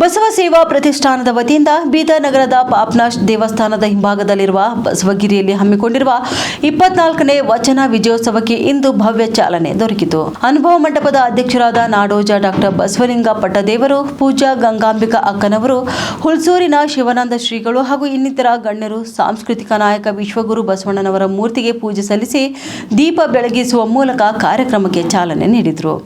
ಬಸವ ಸೇವಾ ಪ್ರತಿಷ್ಠಾನದ ವತಿಯಿಂದ ಬೀದರ್ ನಗರದ ಪಾಪ್ನಾಶ್ ದೇವಸ್ಥಾನದ ಹಿಂಭಾಗದಲ್ಲಿರುವ ಬಸವಗಿರಿಯಲ್ಲಿ ಹಮ್ಮಿಕೊಂಡಿರುವ ಇಪ್ಪತ್ನಾಲ್ಕನೇ ವಚನ ವಿಜಯೋತ್ಸವಕ್ಕೆ ಇಂದು ಭವ್ಯ ಚಾಲನೆ ದೊರಕಿತು. ಅನುಭವ ಮಂಟಪದ ಅಧ್ಯಕ್ಷರಾದ ನಾಡೋಜ ಡಾಕ್ಟರ್ ಬಸವಲಿಂಗ ಪಟ್ಟದೇವರು ಪೂಜಾ ಗಂಗಾಂಬಿಕಾ ಅಕ್ಕನವರು, ಹುಲ್ಸೂರಿನ ಶಿವಾನಂದ ಶ್ರೀಗಳು ಹಾಗೂ ಇನ್ನಿತರ ಗಣ್ಯರು, ಸಾಂಸ್ಕೃತಿಕ ನಾಯಕ ವಿಶ್ವಗುರು ಬಸವಣ್ಣನವರ ಮೂರ್ತಿಗೆ ಪೂಜೆ ಸಲ್ಲಿಸಿ ದೀಪ ಬೆಳಗಿಸುವ ಮೂಲಕ ಕಾರ್ಯಕ್ರಮಕ್ಕೆ ಚಾಲನೆ ನೀಡಿದರು.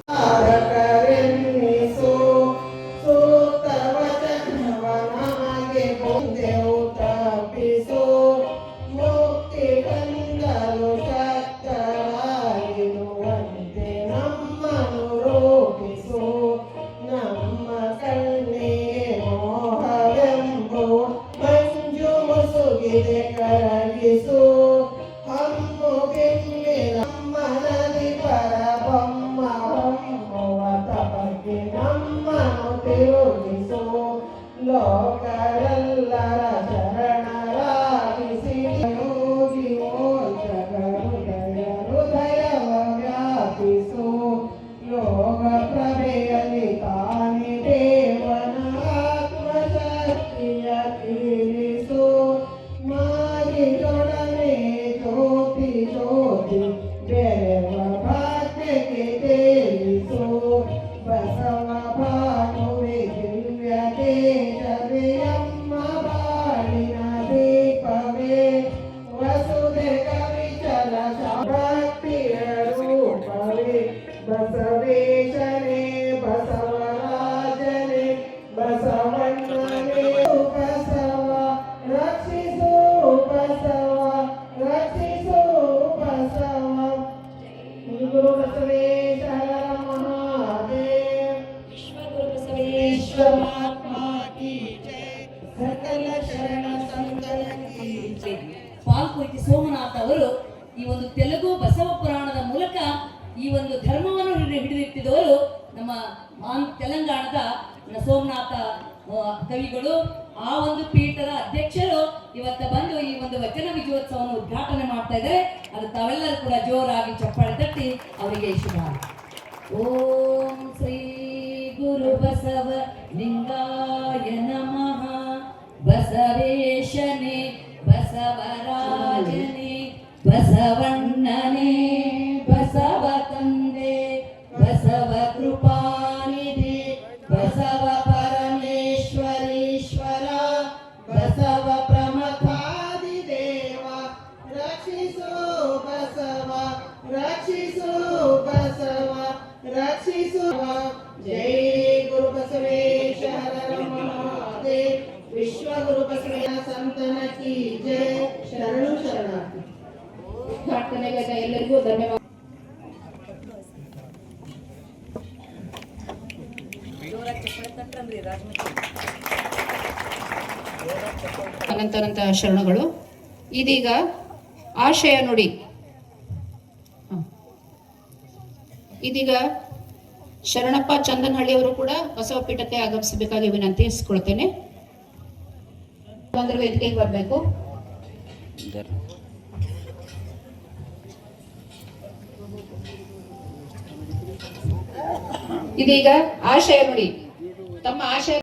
కరగిసు అమ్ము కిల్లి నమ్మనది పరబొమ్మ తపకి నమ్మను తిరుగిసు లోకర ಬಸವೇಶನೇ, ಬಸವರಾಜನೇ, ಬಸವಣ್ಣನೇ ಬಸವ ರಕ್ಷಿಸು ಬಸವ ರಕ್ಷಿಸು ಬಸವ ಗುರು ಬಸವೇಶ ಮಹಾದೇವ್. ವಿಶ್ವಗುರು ಬಸವೇಶ್ವರ ವಿಶ್ವಮಾತ್ಮ ಕಿ ಜಯ ಸಕಲ ಶರಣ ಸಂತನ ಕಿ ಜಯ ಪಾಲ್ಕೋಯ್ತಿ ಸೋಮನಾಥ ಅವರು ಈ ಒಂದು ತೆಲುಗು ಬಸವ ಪುರಾಣದ ಮೂಲಕ ಈ ಒಂದು ಧರ್ಮವನ್ನು ಹಿಡಿ- ಹಿಡಿದಿಟ್ಟಿದವರು ನಮ್ಮ ತೆಲಂಗಾಣದ ಸೋಮನಾಥ ಕವಿಗಳು. ಆ ಒಂದು ಪೀಠದ ಅಧ್ಯಕ್ಷರು ಇವತ್ತ ಬಂದು ಈ ಒಂದು ವಚನ ವಿಜಯೋತ್ಸವವನ್ನು ಉದ್ಘಾಟನೆ ಮಾಡ್ತಾ ಇದ್ದಾರೆ. ಅದು ತಾವೆಲ್ಲರೂ ಕೂಡ ಜೋರಾಗಿ ಚಪ್ಪಾಳೆ ತಟ್ಟಿ ಅವರಿಗೆ ಶುಭ. ಓಂ ಶ್ರೀ ಗುರು ಬಸವ ಲಿಂಗಾಯ ನಮಃ. ಬಸವೇಶನೇ, ಬಸವರಾಜನೇ, ಬಸವಣ್ಣನೇ. ರಕ್ಷಿಸು ಜೈ ಗುರು ಬಸವೇಶ ಹರ ಮಹಾದೇವ್ ವಿಶ್ವ ಗುರು ಬಸವೇಶ ಸಂತನ ಕಿ ಜೈ ಶರಣು ಶರಣಾರ್ಥಿ ಉದ್ಘಾಟನೆಗಾದ ಎಲ್ಲರಿಗೂ ಧನ್ಯವಾದ ಅನಂತನಂತ ಶರಣಗಳು ಇದೀಗ ಆಶಯ ನುಡಿ. ಇದೀಗ ಶರಣಪ್ಪ ಚಂದನಹಳ್ಳಿಯವರು ಕೂಡ ಬಸವ ಪೀಠಕ್ಕೆ ಆಗಮಿಸಬೇಕಾಗಿ ವಿನಂತಿಸಿಕೊಳ್ತೇನೆ ವೇದಿಕೆಗೆ ಬರಬೇಕು. ಇದೀಗ ಆಶಯ ನೋಡಿ. ತಮ್ಮ ಆಶಯ